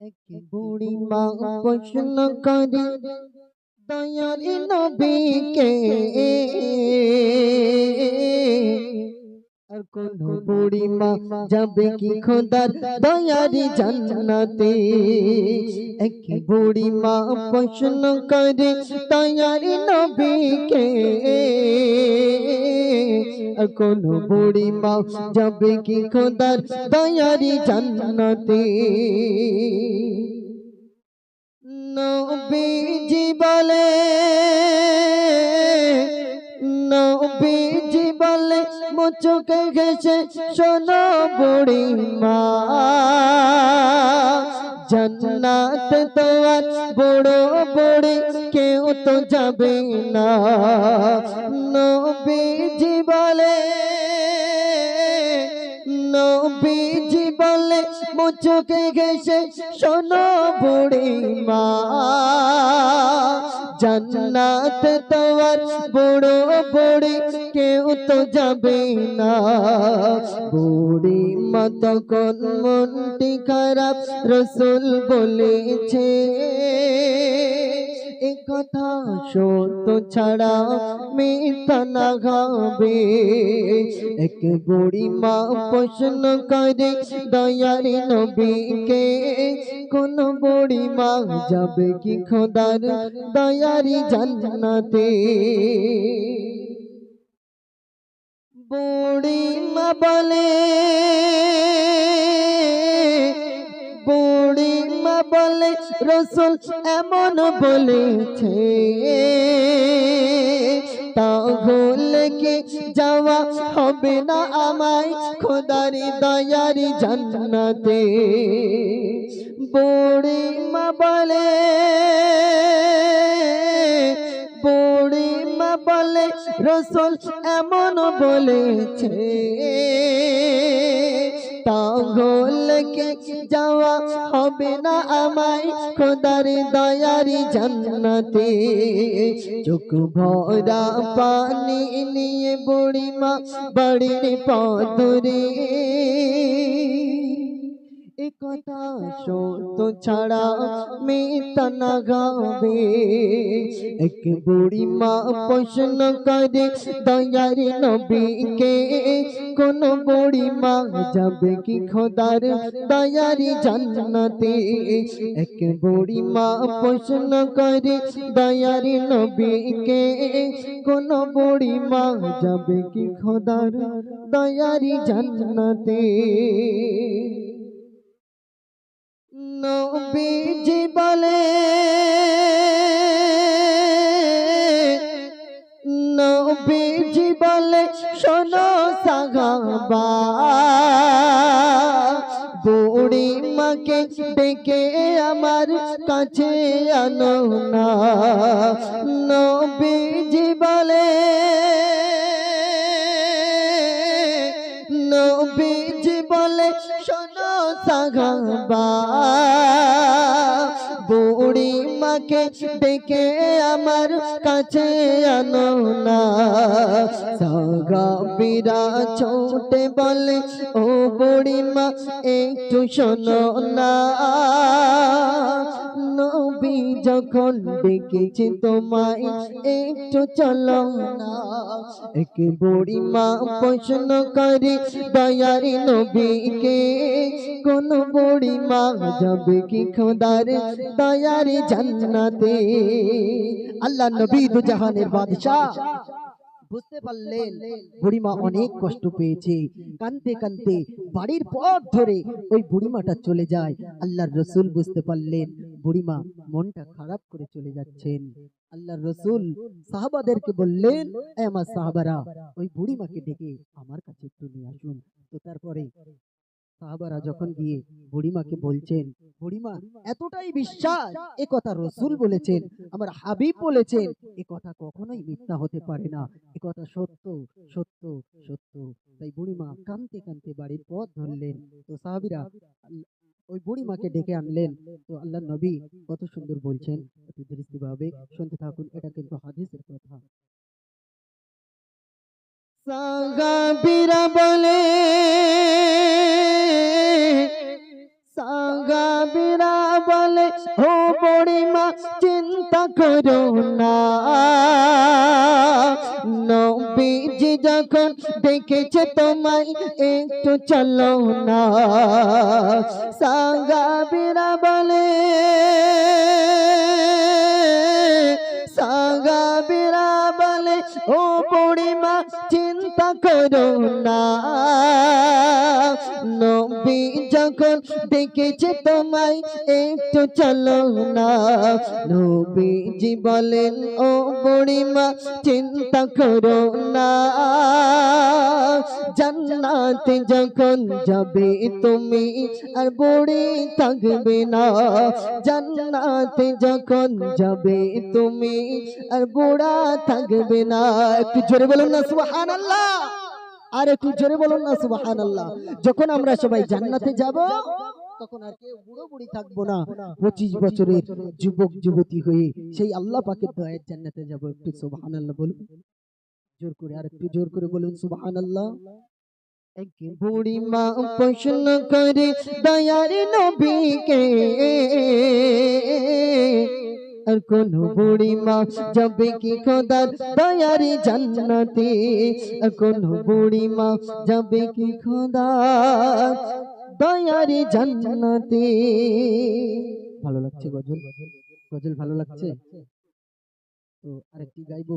এক বুড়ি মা প্রশ্ন করে। দয়ার নবীকে আর কোন বুড়ি মা যাবে কি খোদার দয়ারি জান্নাতে? এক বুড়ি মা প্রশ্ন করে দয়ারি নবীকে। কোন বুড়ি মা যাবে কি খোদার দয়ারি জান্নাতে? নবীজি বলে বলে মুচুকে গেছে শোনো বুড়ি মা জান্নাত তো বড় বড়ি কেউ তো যাবে না। নবীজি বলে নবীজি বলে গেছে শোনো বুড়ি মা জান্নাত তোমার বড় বড়ি তো যাবে না। বুড়ি মা তখন মনটি খারাপ? রসুল বলেছে কথা সত্য ছাড়া মিথ্যা না গাবে এক বুড়ি মা প্রশ্ন করে, দয়ারি নবীকে, কোন বুড়ি মা যাবে কি খোদার? দয়ারি জান্নাতে। বুড়ি বলে বুড়ি বলে, রসুল এমন বলেছে। তাহলে কি যাওয়া হবে না আমায় খোদারি দয়ারি জান্নাতে? বুড়ি মা বলে রসুল এমন বলেছে, তাহলে কি যাওয়া হবে না আমায়, খোদার দয়ারি জান্নাতে। চোখ ভরা পানি নিয়ে বুড়ি মা বাড়ির পদরে কথা সত্য ছাড়া মিথ্যা না গাবে এক বুড়ি মা প্রশ্ন করে দয়ারি নবীকে কোন বুড়ি মা যাবে কি খোদার দয়ারি জান্নাতে? এক বুড়ি মা প্রশ্ন করে দয়ারি নবীকে কোন বুড়ি মা যাবে কি খোদার দয়ারি জান্নাতে? নবীজি বলে নবীজি বলে শোনো সাগাবা। বুড়ি মাকে ডেকে আমার কাছে আনো না। নবীজি বলে নবীজি বলে শোনো সাগাবা। বুড়ি ডেকে আমার কাছে আনো না। সাগাবিরা ছোটে বলে, ও বুড়ি মা একটু শোনো না। নবী যখন ডেকেছে তোমায়, একটু চলো না। এক বুড়ি মা প্রশ্ন করে, দয়ারি নবীকে, কোন বুড়ি মা যাবে কি খোদার দয়ারি জান্নাতে। আল্লাহ নবী দু জাহানের বাদশাহ। বুঝতে পারলেন, বুড়িমা অনেক কষ্ট পেয়েছে। কানতে কানতে বাড়ির পথ ধরে ওই বুড়িমাটা চলে যায়। আল্লাহর রসুল বুঝতে পারলেন, বুড়িমা মনটা খারাপ করে চলে যাচ্ছেন। আল্লাহর রসুল সাহাবাদেরকে বললেন আমার সাহাবারা, ওই বুড়িমাকে ডেকে আমার কাছে একটু নিয়ে আসুন। তো তারপরে সাহাবারা যখন গিয়ে বুড়িমাকে বলছেন, বুড়িমা, এতটাই বিশ্বাস? এ কথা রসুল বলেছেন, আমার হাবিব বলেছেন, এ কথা কখনোই মিথ্যা হতে পারে না। এ কথা সত্য সত্য সত্য। তাই বুড়িমা কানতে কানতে বাড়ির পথ ধরলেন। তো সাহাবিরা ওই বুড়িমাকে ডেকে আনলেন। তো আল্লাহ নবী কত সুন্দর বলছেন, একটু শুনতে থাকুন, এটা কিন্তু হাদিসের কথা। সাগাবিরা বলে বলে, ও বুড়িমা, চিন্তা করো না। নবীজি যখন দেখেছে তোমায়, একটু চলো না। সাগাবিরা বলে সাগাবিরা বলে, ও বুড়িমা, চিন্তা করো না। যখন দেখেছে তোমায়, একটু চলো না। নবীজি বলেন, ও বুড়িমা, চিন্তা করো না। জান্নাতে যখন যাবে তুমি, আর বুড়ি থাকবে না। জান্নাতে যখন যাবে তুমি, আর বুড়া থাকবে না। একটু জোরে বলুন না, সুবহানাল্লাহ। আর একটু জোরে বলুন না সুবাহান আল্লাহ যখন আমরা সবাই জান্নাতে যাব, তখন আর কেউ বুড়ো বুড়ি থাকব না। পঁচিশ বছরের যুবক, যুবতী হয়ে সেই আল্লাহ পাকের দয়ার জান্নাতে যাব একটু, সুবহানাল্লাহ বলুন। জোর করে আর একটু জোর করে বলুন, সুবহানাল্লাহ। এক বুড়ি মা প্রশ্ন করে, দয়ার নবীকে আর কোন যাবে কি খোদার দয়ারি জান্নাতে? আর কোন বুড়ি যাবে কি খোদার দয়ারি জান্নাতে? ভালো লাগছে গজল? গজল ভালো লাগছে? তো আরেকটি গাইবো?